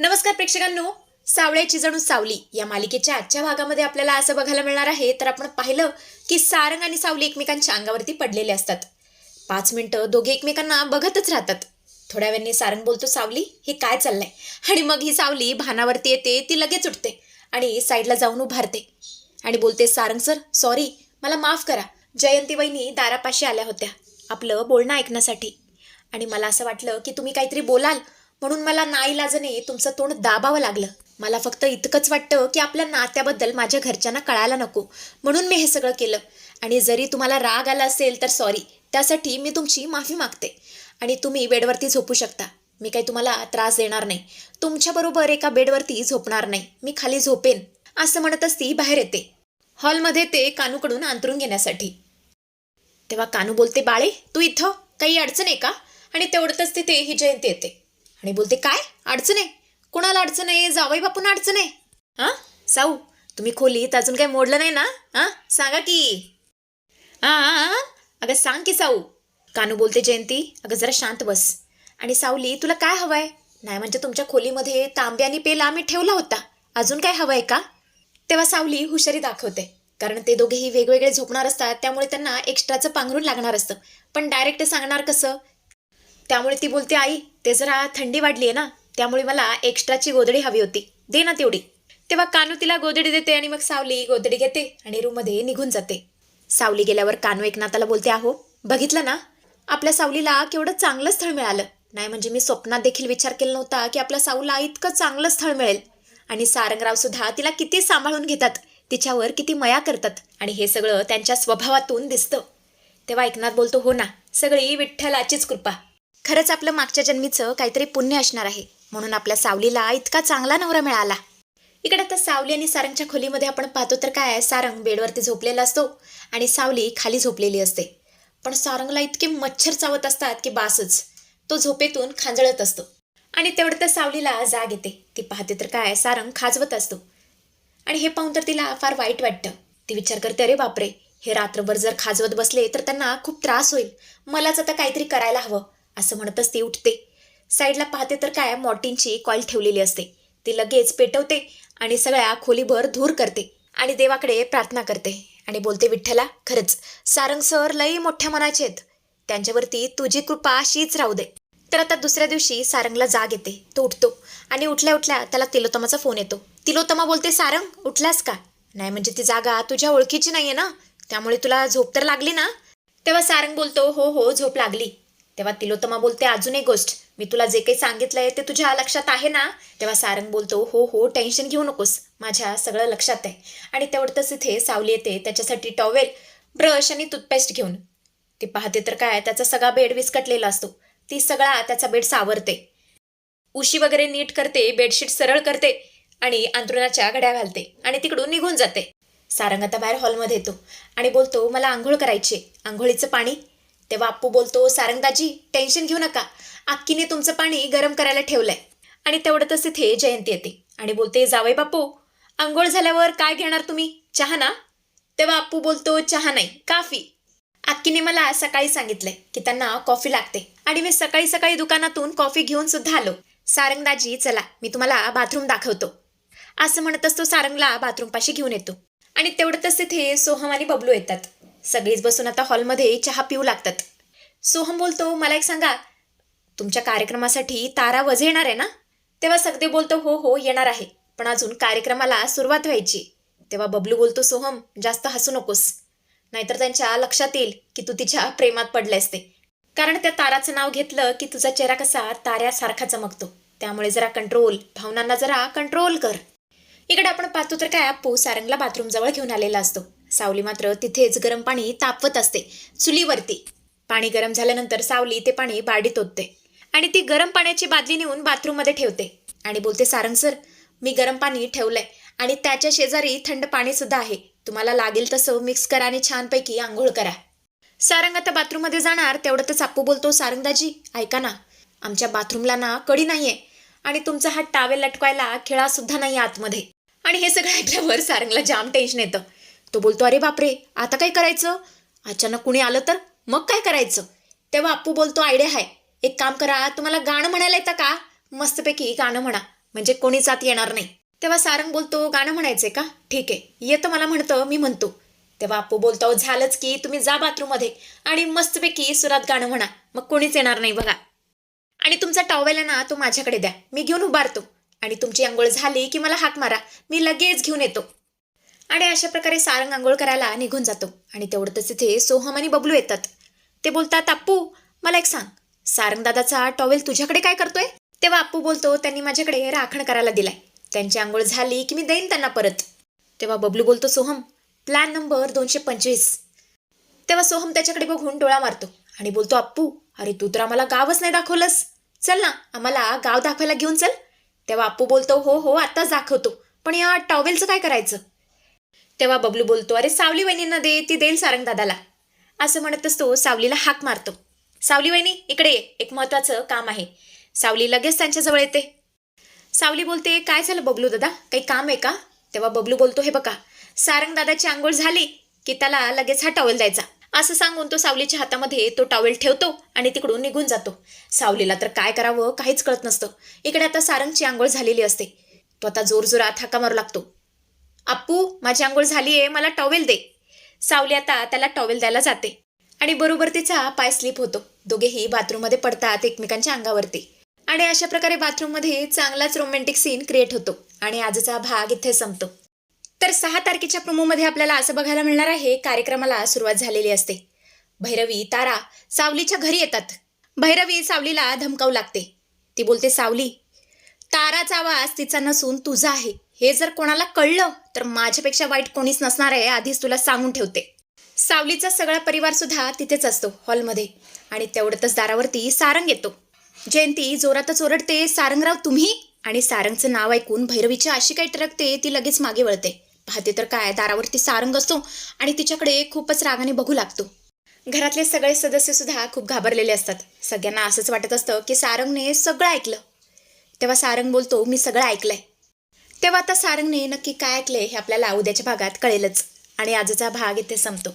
नमस्कार प्रेक्षकांनो. सावळ्याची जणू सावली या मालिकेच्या आजच्या भागामध्ये आपल्याला असं बघायला मिळणार आहे तर आपण पाहिलं की सारंग आणि सावली एकमेकांच्या अंगावरती पडलेले असतात. पाच मिनटं दोघे एकमेकांना बघतच राहतात. थोड्या वेळाने सारंग बोलतो सावली हे काय चाललंय? आणि मग ही सावली भानावरती येते ती लगेच उठते आणि साईडला जाऊन उभारते. आणि बोलते सारंग सर सॉरी मला माफ करा. जयंती वहिनी दारापाशी आल्या होत्या आपलं बोलणं ऐकण्यासाठी. आणि मला असं वाटलं की तुम्ही काहीतरी बोलाल म्हणून मला नाईलाजाने तुमचं तोंड दाबावं लागलं. मला फक्त इतकंच वाटतं की आपल्या नात्याबद्दल माझ्या घरच्यांना कळायला नको. म्हणून मी हे सगळं केलं. आणि जरी तुम्हाला राग आला असेल तर सॉरी त्यासाठी मी तुमची माफी मागते. आणि तुम्ही बेडवरती झोपू शकता. मी काही तुम्हाला त्रास देणार नाही. तुमच्याबरोबर एका बेडवरती झोपणार नाही. मी खाली झोपेन असं म्हणतच ती बाहेर येते. हॉलमध्ये ते कानूकडून अंतरून घेण्यासाठी. तेव्हा कानू बोलते बाळे तू इथं? काही अडचण आहे का? आणि तेवढतच तिथे ही जयंती येते. आणि बोलते काय? अडचण आहे? कोणाला अडचण आहे? जावई बापून अडचण आहे? हां? साऊ तुम्ही खोलीत अजून काही मोडलं नाही ना? हां? सांगा की. हां अगं सांग की साऊ. कानू बोलते जयंती अगं जरा शांत बस. आणि सावली तुला काय हवंय? नाही म्हणजे तुमच्या खोलीमध्ये तांबे आणि पेला आम्ही ठेवला होता. अजून काय हवंय का? तेव्हा सावली हुशारी दाखवते. कारण ते दोघेही वेगवेगळे झोपणार असतात त्यामुळे त्यांना एक्स्ट्राचं पांघरून लागणार असतं. पण डायरेक्ट सांगणार कसं? त्यामुळे ती बोलते आई ते जरा थंडी वाढली आहे ना त्यामुळे मला एक्स्ट्राची गोदडी हवी होती. दे ना तेवढी. तेव्हा कानू तिला गोदडी देते आणि मग सावली गोदडी घेते आणि रूममध्ये निघून जाते. सावली गेल्यावर कानू एकनाथाला बोलते आहो बघितलं ना? आपल्या सावलीला केवढं चांगलं स्थळ मिळालं. नाही म्हणजे मी स्वप्नात देखील विचार केला नव्हता की आपल्या साऊला इतकं चांगलं स्थळ मिळेल. आणि सारंगराव सुद्धा तिला किती सांभाळून घेतात तिच्यावर किती मया करतात आणि हे सगळं त्यांच्या स्वभावातून दिसतं. तेव्हा एकनाथ बोलतो हो ना सगळी विठ्ठलाचीच कृपा. खरंच आपलं मागच्या जन्मीचं काहीतरी पुण्य असणार आहे. म्हणून आपल्या सावलीला इतका चांगला नवरा मिळाला. इकडे आता सावली आणि सारंगच्या खोलीमध्ये आपण पाहतो तर काय आहे, सारंग बेडवरती झोपलेला असतो आणि सावली खाली झोपलेली असते. पण सारंगला इतके मच्छर चावत असतात की बासच. तो झोपेतून खांजळत असतो. आणि तेवढं तर सावलीला जाग येते. ती पाहते तर काय सारंग खाजवत असतो. आणि हे पाहून तर तिला फार वाईट वाटतं. ती विचार करते अरे बापरे! हे रात्रभर जर खाजवत बसले तर त्यांना खूप त्रास होईल. मलाच आता काहीतरी करायला हवं. असं म्हणतच ती उठते. साईडला पाहते तर काय मॉर्टिनची कॉईल ठेवलेली असते. ती लगेच पेटवते आणि सगळ्या खोलीभर धूर करते आणि देवाकडे प्रार्थना करते आणि बोलते विठ्ठला खरंच सारंग सर लई मोठ्या मनाचे आहेत. त्यांच्यावरती तुझी कृपा अशीच राहू दे. तर आता दुसऱ्या दिवशी सारंगला जाग येते. तो उठतो आणि उठल्या उठल्या त्याला तिलोत्तमाचा फोन येतो. तिलोत्तमा बोलते सारंग उठलास का? नाही म्हणजे ती जागा तुझ्या ओळखीची नाहीये ना. त्यामुळे तुला झोप तर लागली ना? तेव्हा सारंग बोलतो हो हो झोप लागली. तेव्हा तिलोत्तमा बोलते अजून एक गोष्ट. मी तुला जे काही सांगितलंय ते तुझ्या लक्षात आहे ना? तेव्हा सारंग बोलतो हो हो टेन्शन घेऊ नकोस. माझ्या सगळं लक्षात आहे. आणि तेवढंच इथे सावली येते त्याच्यासाठी टॉवेल ब्रश आणि टूथपेस्ट घेऊन. ती पाहते तर काय त्याचा सगळा बेड विस्कटलेला असतो. ती सगळा त्याचा बेड सावरते. उशी वगैरे नीट करते बेडशीट सरळ करते आणि अंतरुणाच्या घड्या घालते आणि तिकडून निघून जाते. सारंग आता बाहेर हॉलमध्ये येतो आणि बोलतो मला आंघोळ करायची आंघोळीचं पाणी तेव्हा अप्पू बोलतो सारंगदाजी टेन्शन घेऊ नका. अक्कीने तुमचं पाणी गरम करायला ठेवलंय. आणि तेवढंच तिथे जयंती येते. आणि बोलते जावई बापू आंघोळ झाल्यावर काय घेणार तुम्ही? चहा ना? तेव्हा अप्पू बोलतो चहा नाही काफी. अक्कीने मला सकाळी सांगितलंय की त्यांना कॉफी लागते. आणि मी सकाळी सकाळी दुकानातून कॉफी घेऊन सुद्धा आलो. सारंगदाजी चला मी तुम्हाला बाथरूम दाखवतो. असं म्हणतच तो सारंगला बाथरूमपाशी घेऊन येतो. आणि तेवढंच तिथे सोहम आणि बबलू येतात. सगळीच बसून आता हॉलमध्ये चहा पिऊ लागतात. सोहम बोलतो मला एक सांगा तुमच्या कार्यक्रमासाठी तारा वज येणार आहे ना? तेव्हा सगदे बोलतो हो हो येणार आहे. पण अजून कार्यक्रमाला सुरुवात व्हायची. तेव्हा बबलू बोलतो सोहम जास्त हसू नकोस. नाहीतर त्यांच्या लक्षात येईल की तू तिच्या प्रेमात पडलेस असते कारण त्या ताराचं नाव घेतलं की तुझा चेहरा कसा ताऱ्यासारखा चमकतो. त्यामुळे जरा कंट्रोल भावनांना जरा कंट्रोल कर. इकडे आपण पाहतो तर काय अप्पू सारंगला बाथरूम जवळ घेऊन आलेला असतो. सावली मात्र तिथेच गरम पाणी तापवत असते. चुलीवरती. पाणी गरम झाल्यानंतर सावली ते पाणी बाडीत ओतते. आणि ती गरम पाण्याची बादली नेऊन बाथरूममध्ये ठेवते. आणि बोलते सारंग सर मी गरम पाणी ठेवलंय. आणि त्याच्या शेजारी थंड पाणी सुद्धा आहे. तुम्हाला लागेल तसं मिक्स करा आणि छानपैकी आंघोळ करा. सारंग आता बाथरूममध्ये जाणार. तेवढं तर आपू बोलतो सारंगदाजी ऐका ना. आमच्या बाथरूमला ना कडी नाहीये. आणि तुमचा हा टावेल लटकवायला खिळा सुद्धा नाही आतमध्ये. आणि हे सगळं ऐकल्यावर सारंगला जाम टेन्शन येतं. तो बोलतो अरे बापरे आता काय करायचं? अचानक कुणी आलं तर मग काय करायचं? तेव्हा अप्पू बोलतो आयडिया आहे एक काम करा तुम्हाला गाणं म्हणायला येतं का? मस्तपैकी गाणं म्हणा. म्हणजे कोणीच आत येणार नाही. तेव्हा सारंग बोलतो गाणं म्हणायचंय का? ठीक आहे. येतं मला म्हणतं मी म्हणतो. तेव्हा अप्पू बोलतो झालंच की तुम्ही जा बाथरूममध्ये आणि मस्तपैकी सुरात गाणं म्हणा. मग कोणीच येणार नाही बघा. आणि तुमचा टॉवेल आहे ना तो माझ्याकडे द्या. मी घेऊन उभारतो. आणि तुमची आंघोळ झाली की मला हाक मारा. मी लगेच घेऊन येतो. आणि अशा प्रकारे सारंग आंघोळ करायला निघून जातो. आणि तेवढंच तिथे सोहम आणि बबलू येतात. ते बोलतात अप्पू मला एक सांग. सारंग दादाचा टॉवेल तुझ्याकडे काय करतोय? तेव्हा अप्पू बोलतो त्यांनी माझ्याकडे राखण करायला दिलाय. त्यांची आंघोळ झाली की मी देईन त्यांना परत. तेव्हा बबलू बोलतो सोहम प्लॅन नंबर दोनशे पंचवीस. तेव्हा सोहम त्याच्याकडे बघून डोळा मारतो आणि बोलतो अप्पू अरे तू तर आम्हाला गावच नाही दाखवलंस. चल ना आम्हाला गाव दाखवायला घेऊन चल. तेव्हा अप्पू बोलतो हो हो आत्ताच दाखवतो. पण या टॉवेलचं काय करायचं? तेव्हा बबलू बोलतो अरे सावली वहिनींना दे ती देईल सारंग दादाला. असं म्हणतच तो सावलीला हाक मारतो. सावली वहिनी इकडे ये एक महत्वाचं काम आहे. सावली लगेच त्यांच्याजवळ येते. सावली बोलते काय झालं बबलू दादा? काही काम आहे का? तेव्हा बबलू बोलतो हे बघा सारंग दादाची आंघोळ झाली की त्याला लगेच हा टॉवेल द्यायचा. असं सांगून तो सावलीच्या हातामध्ये तो टॉवेल ठेवतो आणि तिकडून निघून जातो. सावलीला तर काय करावं काहीच कळत नसतं. इकडे आता सारंगची आंघोळ झालेली असते. तो आता जोरजोरात हाका मारू लागतो. अप्पू माझी आंघोळ झाली आहे मला टॉवेल दे. सावली आता त्याला टॉवेल द्यायला जाते. आणि बरोबर तिचा पाय स्लिप होतो. दोघेही बाथरूममध्ये पडतात एकमेकांच्या अंगावरती. आणि अशा प्रकारे बाथरूममध्ये चांगलाच रोमॅन्टिक सीन क्रिएट होतो आणि आजचा भाग इथे संपतो. तर सहा तारखेच्या प्रोमोमध्ये आपल्याला असं बघायला मिळणार आहे कार्यक्रमाला सुरुवात झालेली असते. भैरवी तारा सावलीच्या घरी येतात. भैरवी सावलीला धमकावू लागते. ती बोलते सावली ताराचा आवाज तिचा नसून तुझा आहे. हे जर कोणाला कळलं तर माझ्यापेक्षा वाईट कोणीच नसणार आहे आधीच तुला सांगून ठेवते. सावलीचा सगळा परिवार सुद्धा तिथेच असतो हॉलमध्ये. आणि तेवढ्यातच दारावरती सारंग येतो. जयंती जोरातच ओरडते सारंगराव तुम्ही? आणि सारंगचं नाव ऐकून भैरवीची अशी काही टरकते ती लगेच मागे वळते. पाहते तर काय दारावरती सारंग असतो आणि तिच्याकडे खूपच रागाने बघू लागतो. घरातले सगळे सदस्य सुद्धा खूप घाबरलेले असतात. सगळ्यांना असंच वाटत असतं की सारंगने सगळं ऐकलं. तेव्हा सारंग बोलतो मी सगळं ऐकलंय. तेव्हा आता सारंगने नक्की काय ऐकले हे आपल्याला उद्याच्या भागात कळेलच. आणि आजचा भाग इथे संपतो.